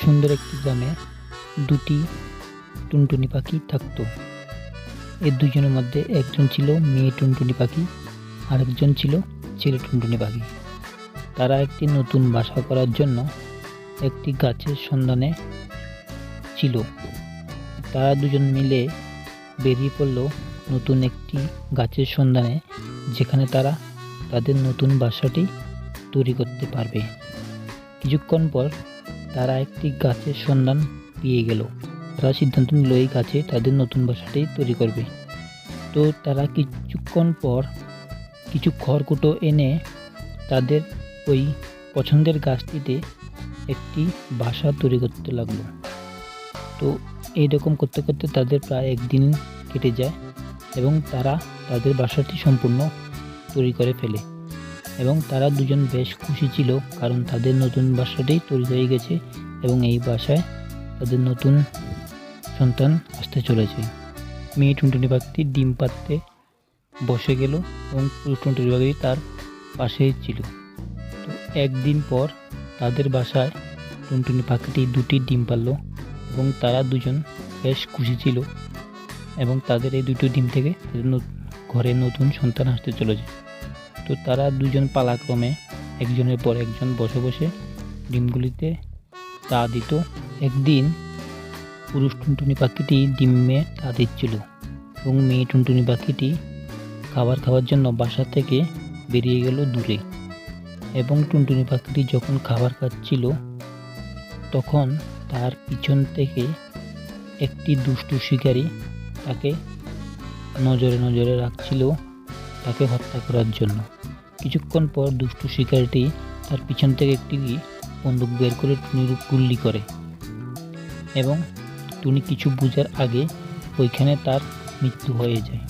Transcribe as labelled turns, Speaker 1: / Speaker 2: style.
Speaker 1: সুন্দর একটি গ্রামে দুটি টুনটুনি পাখি থাকতো। এর দুজনের মধ্যে একজন ছিল মেয়ে টুনটুনি পাখি, আরেকজন ছিল ছেলে টুনটুনি পাখি। তারা একটি নতুন বাসা করার জন্য একটি গাছের সন্ধানে ছিল। তারা দুজন মিলে বেরিয়ে পড়ল নতুন একটি গাছের সন্ধানে, যেখানে তারা তাদের নতুন বাসাটি তৈরি করতে পারবে। কিছুক্ষণ পর তারা একটি গাছের সন্ধান পেয়ে গেল। তারা সিদ্ধান্ত নিল এই গাছে তাদের নতুন বাসাটি তৈরি করবে। তো তারা কিছুক্ষণ পর কিছু খড়কুটো এনে তাদের ওই পছন্দের গাছটিতে একটি বাসা তৈরি করতে লাগল। তো এইরকম করতে করতে তাদের প্রায় একদিন কেটে যায় এবং তারা তাদের বাসাটি সম্পূর্ণ তৈরি করে ফেলে। এবং তারা দুজন বেশ খুশি ছিল কারণ তাদের নতুন বাসাটি তৈরি হয়ে গেছে এবং এই বাসায় তাদের নতুন সন্তান আসতে চলেছে। মেয়ে টুনটুনি পাখিটি ডিম পাততে বসে গেল এবং টুনটুনি পাখি তার পাশেই ছিল। তো একদিন পর তাদের বাসায় টুনটুনি পাখিটি দুটি ডিম পারল এবং তারা দুজন বেশ খুশি ছিল এবং তাদের এই দুটো ডিম থেকে ঘরে নতুন সন্তান আসতে চলেছে। তো তারা দুজন পালাক্রমে একজনের পর একজন বসে বসে ডিমগুলিতে তা দিত। একদিন পুরুষ টুনটুনি পাখিটি ডিমে তা দিচ্ছিল এবং মেয়ে টুনটুনি পাখিটি খাবার খাওয়ার জন্য বাসা থেকে বেরিয়ে গেল দূরে এবং টুনটুনি পাখিটি যখন খাবার খাচ্ছিল তখন তার পিছন থেকে একটি দুষ্টু শিকারী তাকে নজরে নজরে রাখছিল তাকে হত্যা করার জন্য। কিছুক্ষণ পর দুষ্টু শিকারটি তার পিছন থেকে একটি বন্দুক বের করে টুনির গুল্লি করে এবং টুনি কিছু বোঝার আগে ওইখানে তার মৃত্যু হয়ে যায়।